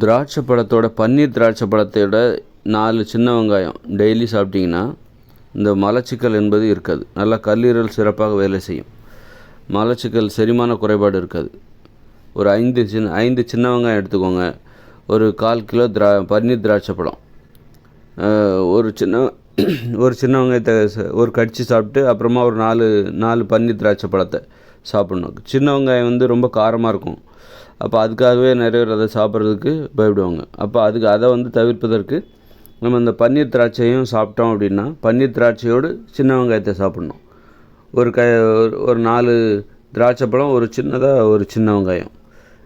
திராட்சை பழத்தோட பன்னீர் திராட்சை பழத்தையோட நாலு சின்ன வெங்காயம் டெய்லி சாப்பிட்டிங்கன்னா இந்த மலச்சிக்கல் என்பது இருக்காது. நல்லா கல்லீரல் சிறப்பாக வேலை செய்யும். மலச்சிக்கல் செரிமான குறைபாடு இருக்காது. ஒரு ஐந்து சின்ன ஐந்து சின்ன வெங்காயம் எடுத்துக்கோங்க. ஒரு கால் கிலோ திரா பன்னீர் திராட்சை பழம். ஒரு சின்ன ஒரு சின்ன வெங்காயத்தை ஒரு கடிச்சு சாப்பிட்டு அப்புறமா ஒரு நாலு நாலு பன்னீர் திராட்சை பழத்தை சாப்பிட்ணும். சின்ன வெங்காயம் வந்து ரொம்ப காரமாக இருக்கும். அப்போ அதுக்காகவே நிறைய பேர் அதை சாப்பிட்றதுக்கு பயப்படுவாங்க. அப்போ அதுக்கு அதை வந்து தவிர்ப்பதற்கு நம்ம இந்த பன்னீர் திராட்சையும் சாப்பிட்டோம் அப்படின்னா பன்னீர் திராட்சையோடு சின்ன வெங்காயத்தை சாப்பிட்ணும். ஒரு க ஒரு- ஒரு நாலு திராட்சை பழம் ஒரு சின்னதாக ஒரு சின்ன வெங்காயம்.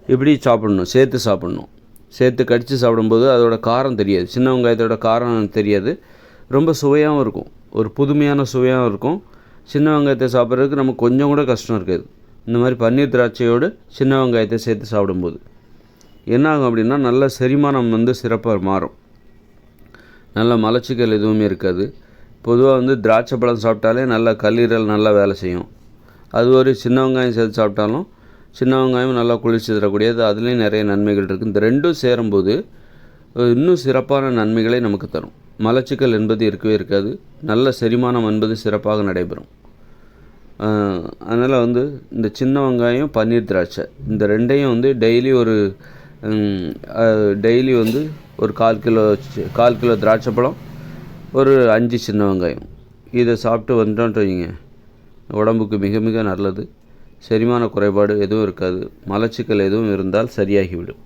இப்படி சாப்பிட்ணும் சேர்த்து சாப்பிட்ணும். சேர்த்து கடித்து சாப்பிடும்போது அதோட காரம் தெரியாது. சின்ன வெங்காயத்தோட காரம் தெரியாது. ரொம்ப சுவையாகவும் இருக்கும். ஒரு புதுமையான சுவையாகவும் இருக்கும். சின்ன வெங்காயத்தை சாப்பிட்றதுக்கு நமக்கு கொஞ்சம் கூட கஷ்டம் இருக்காது. இந்த மாதிரி பன்னீர் திராட்சையோடு சின்ன வெங்காயத்தை சேர்த்து சாப்பிடும்போது. என்ன ஆகும் அப்படின்னா நல்ல செரிமானம் வந்து சிறப்பாக மாறும். நல்ல மலச்சிக்கல் எதுவுமே இருக்காது. பொதுவாக வந்து திராட்சை பழம் சாப்பிட்டாலே நல்ல கல்லீரல் நல்லா வேலை செய்யும். அது ஒரு சின்ன வெங்காயம் சேர்த்து சாப்பிட்டாலும் சின்ன வெங்காயம் நல்லா குளிர்ச்சி தரக்கூடியது. அதுலேயும் நிறைய நன்மைகள் இருக்குது இந்த ரெண்டும் சேரும்போது இன்னும் சிறப்பான நன்மைகளை நமக்கு தரும். மலச்சிக்கல் என்பது இருக்கவே இருக்காது. நல்ல செரிமானம் என்பது சிறப்பாக நடைபெறும். அதனால் வந்து இந்த சின்ன வெங்காயம் பன்னீர் திராட்சை. இந்த ரெண்டையும் வந்து டெய்லி ஒரு டெய்லி வந்து ஒரு கால் கிலோ கால் கிலோ திராட்சை பழம் ஒரு அஞ்சு சின்ன வெங்காயம். இதை சாப்பிட்டு வந்துட்டோன்ட்டு வைங்க. உடம்புக்கு மிக மிக நல்லது. செரிமான குறைபாடு எதுவும் இருக்காது. மலச்சிக்கல் எதுவும் இருந்தால் சரியாகிவிடும்.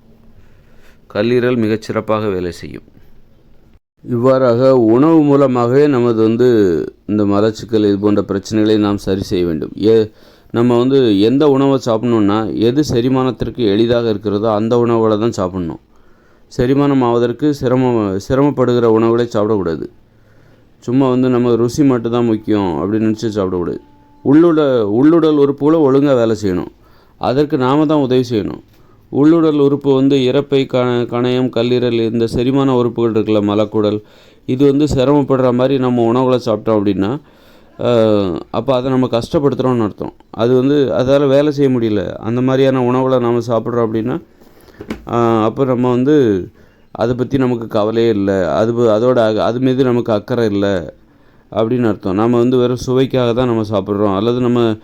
கல்லீரல் மிகச்சிறப்பாக வேலை செய்யும். இவ்வாறாக உணவு மூலமாகவே நமது வந்து இந்த மலச்சிக்கல் இது போன்ற பிரச்சனைகளை நாம் சரி செய்ய வேண்டும். ஏ நம்ம வந்து எந்த உணவை சாப்பிட்ணுன்னா எது செரிமானத்திற்கு எளிதாக இருக்கிறதோ அந்த உணவுகளை தான் சாப்பிட்ணும். செரிமானம் ஆவதற்கு சிரமம் சிரமப்படுகிற உணவுகளை சாப்பிடக்கூடாது. சும்மா வந்து நம்ம ருசி மட்டும்தான் முக்கியம் அப்படின்னு நினச்சி சாப்பிடக்கூடாது. உள்ளுட உள்ளுடல் உறுப்புகளை ஒழுங்காக வேலை செய்யணும். அதற்கு நாம தான் உதவி செய்யணும். உள்ளுடல் உறுப்பு வந்து இறப்பை க கணையம் கல்லீரல் இந்த செரிமான உறுப்புகள் இருக்குல்ல மலக்குடல். இது வந்து சிரமப்படுற மாதிரி நம்ம உணவுகளை சாப்பிட்டோம் அப்படின்னா அப்போ அதை நம்ம கஷ்டப்படுத்துகிறோம்னு அர்த்தம். அது வந்து அதால் வேலை செய்ய முடியல. அந்த மாதிரியான உணவுகளை நம்ம சாப்பிட்றோம் அப்படின்னா அப்போ நம்ம வந்து அதை பற்றி நமக்கு கவலையே இல்லை. அது அதோட அக- அது மீது நமக்கு அக்கறை இல்லை அப்படின்னு அர்த்தம். நம்ம வந்து வெறும் சுவைக்காக தான் நம்ம சாப்பிட்றோம். அல்லது நம்ம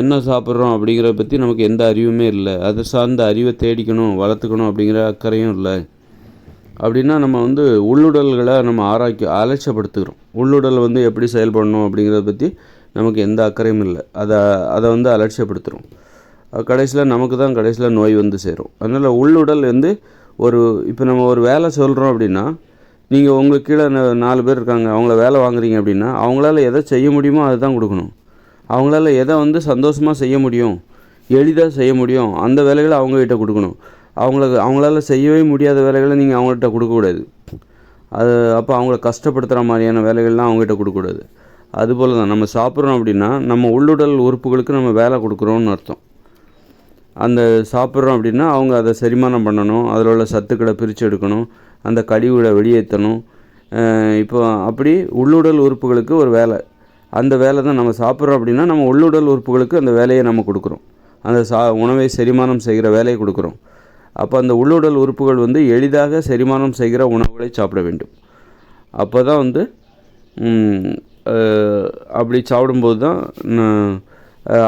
என்ன சாப்பிட்றோம் அப்படிங்கிறத பற்றி நமக்கு எந்த அறிவுமே இல்லை. அதை சார்ந்த அறிவை தேடிக்கணும் வளர்த்துக்கணும் அப்படிங்கிற அக்கறையும் இல்லை. அப்படின்னா நம்ம வந்து உள்ளுடல்களை நம்ம ஆராய்ச்சி அலட்சப்படுத்துகிறோம் உள்ளுடல் வந்து எப்படி செயல்படணும் அப்படிங்கிறத பற்றி நமக்கு எந்த அக்கறையும் இல்லை. அதை அதை வந்து அலட்சியப்படுத்துகிறோம். கடைசியில் நமக்கு தான் கடைசியில் நோய் வந்து சேரும். அதனால் உள்ளுடல் வந்து ஒரு இப்போ நம்ம ஒரு வேலை சொல்கிறோம் அப்படின்னா நீங்கள் உங்களுக்கு கீழே நாலு பேர் இருக்காங்க அவங்கள வேலை வாங்குறீங்க அப்படின்னா அவங்களால எதை செய்ய முடியுமோ அதை தான் கொடுக்கணும். அவங்களால எதை வந்து சந்தோஷமாக செய்ய முடியும் எளிதாக செய்ய முடியும் அந்த வேலைகளை அவங்கக்கிட்ட கொடுக்கணும். அவங்களுக்கு அவங்களால செய்யவே முடியாத வேலைகளை நீங்கள் அவங்கள்ட்ட கொடுக்கக்கூடாது. அது அப்போ அவங்கள கஷ்டப்படுத்துகிற மாதிரியான வேலைகள்லாம் அவங்ககிட்ட கொடுக்கக்கூடாது. அதுபோல் தான் நம்ம சாப்பிட்றோம் அப்படின்னா நம்ம உள்ளுடல் உறுப்புகளுக்கு நம்ம வேலை கொடுக்குறோன்னு அர்த்தம். அந்த சாப்பிட்றோம் அப்படின்னா அவங்க அதை செரிமானம் பண்ணணும் அதில் உள்ள சத்துக்களை பிரித்து எடுக்கணும் அந்த கழிவுகளை வெளியேற்றணும். இப்போ அப்படி உள்ளுடல் உறுப்புகளுக்கு ஒரு வேலை. அந்த வேலை தான் நம்ம சாப்பிட்றோம் அப்படின்னா நம்ம உள்ளுடல் உறுப்புகளுக்கு அந்த வேலையை நம்ம கொடுக்குறோம். அந்த சா உணவை செரிமானம் செய்கிற வேலையை கொடுக்குறோம். அப்போ அந்த உள்ளுடல் உறுப்புகள் வந்து எளிதாக செரிமானம் செய்கிற உணவுகளை சாப்பிட வேண்டும். அப்போ தான் வந்து அப்படி சாப்பிடும்போது தான்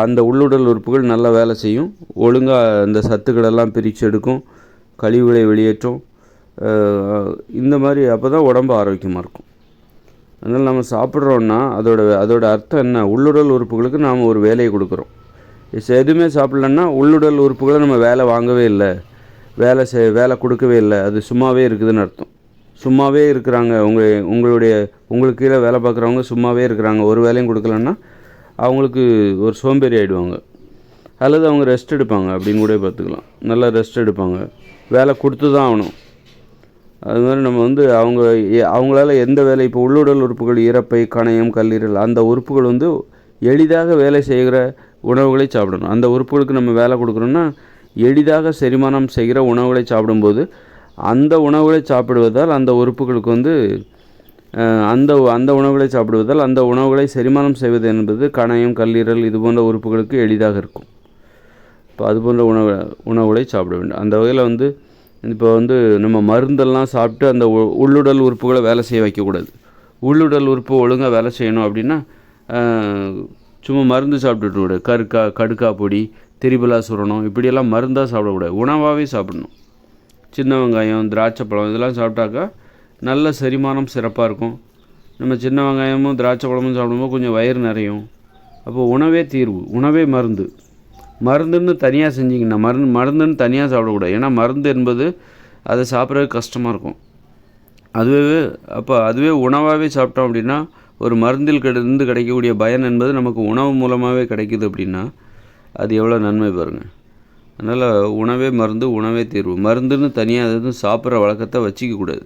அந்த உள்ளுடல் உறுப்புகள் நல்லா வேலை செய்யும். ஒழுங்காக அந்த சத்துக்களெல்லாம் பிரித்து எடுக்கும். கழிவுகளை வெளியேற்றும். இந்த மாதிரி அப்போ தான் உடம்பு ஆரோக்கியமாக இருக்கும். அதனால் நம்ம சாப்பிட்றோன்னா அதோட அதோட அர்த்தம் என்ன? உள்ளுடல் உறுப்புகளுக்கு நாம் ஒரு வேலையை கொடுக்குறோம். எதுவுமே சாப்பிட்லன்னா உள்ளுடல் உறுப்புகளை நம்ம வேலை வாங்கவே இல்லை. வேலை செய் வேலை கொடுக்கவே இல்லை. அது சும்மாவே இருக்குதுன்னு அர்த்தம். சும்மாவே இருக்கிறாங்க. உங்கள் உங்களுடைய உங்களுக்கு கீழே வேலை பார்க்குறவங்க சும்மாவே இருக்கிறாங்க. ஒரு வேலையும் கொடுக்கலன்னா அவங்களுக்கு ஒரு சோம்பேறி ஆகிடுவாங்க அல்லது அவங்க ரெஸ்ட் எடுப்பாங்க. அப்படின்னு கூட பார்த்துக்கலாம். நல்லா ரெஸ்ட் எடுப்பாங்க. வேலை கொடுத்து தான் ஆகணும். அது மாதிரி நம்ம வந்து அவங்க எ- அவங்களால எந்த வேலை இப்போ உள்ளுடல் உறுப்புகள் இறப்பை கணையம் கல்லீரல் அந்த உறுப்புகள் வந்து எளிதாக வேலை செய்கிற உணவுகளை சாப்பிடணும். அந்த உறுப்புகளுக்கு நம்ம வேலை கொடுக்குறோன்னா எளிதாக செரிமானம் செய்கிற உணவுகளை சாப்பிடும்போது அந்த உணவுகளை சாப்பிடுவதால் அந்த உறுப்புகளுக்கு வந்து அந்த அந்த உணவுகளை சாப்பிடுவதால் அந்த உணவுகளை செரிமானம் செய்வது என்பது கணையம் கல்லீரல் இது போன்ற உறுப்புகளுக்கு எளிதாக இருக்கும். இப்போ அது போன்ற உணவு உணவுகளை சாப்பிட வேண்டும். அந்த வகையில் வந்து இப்போ வந்து நம்ம மருந்தெல்லாம் சாப்பிட்டு அந்த உள்ளுடல் உறுப்புகளை வேலை செய்ய வைக்கக்கூடாது. உள்ளுடல் உறுப்பு ஒழுங்காக வேலை செய்யணும் அப்படின்னா சும்மா மருந்து சாப்பிட்டுட்டு விட. கருக்கா கடுக்கா பொடி திரிபலா சுரணம் இப்படியெல்லாம் மருந்தாக சாப்பிடக்கூடாது. உணவாகவே சாப்பிடணும். சின்ன வெங்காயம் திராட்சை பழம் இதெல்லாம் சாப்பிட்டாக்கா நல்ல செரிமானம் சிறப்பாக இருக்கும். நம்ம சின்ன வெங்காயமும் திராட்சை பழமும் சாப்பிடும்போது கொஞ்சம் வயிறு நிறையும். அப்போது உணவே தீர்வு. உணவே மருந்து. மருந்துன்னு தனியாக செஞ்சிங்கன்னா மருந்து மருந்துன்னு தனியாக சாப்பிடக்கூடாது. ஏன்னா மருந்து என்பது அதை சாப்பிட்றது கஷ்டமாக இருக்கும். அதுவே அப்போ அதுவே உணவாகவே சாப்பிட்டோம் அப்படின்னா ஒரு மருந்தில் கிடந்து கிடைக்கக்கூடிய பயன் என்பது நமக்கு உணவு மூலமாகவே கிடைக்குது அப்படின்னா அது எவ்வளோ நன்மை பாருங்கள் அதனால் உணவே மருந்து உணவே தீர்வு. மருந்துன்னு தனியாக எதுவும் சாப்பிட்ற வழக்கத்தை வச்சிக்கக்கூடாது.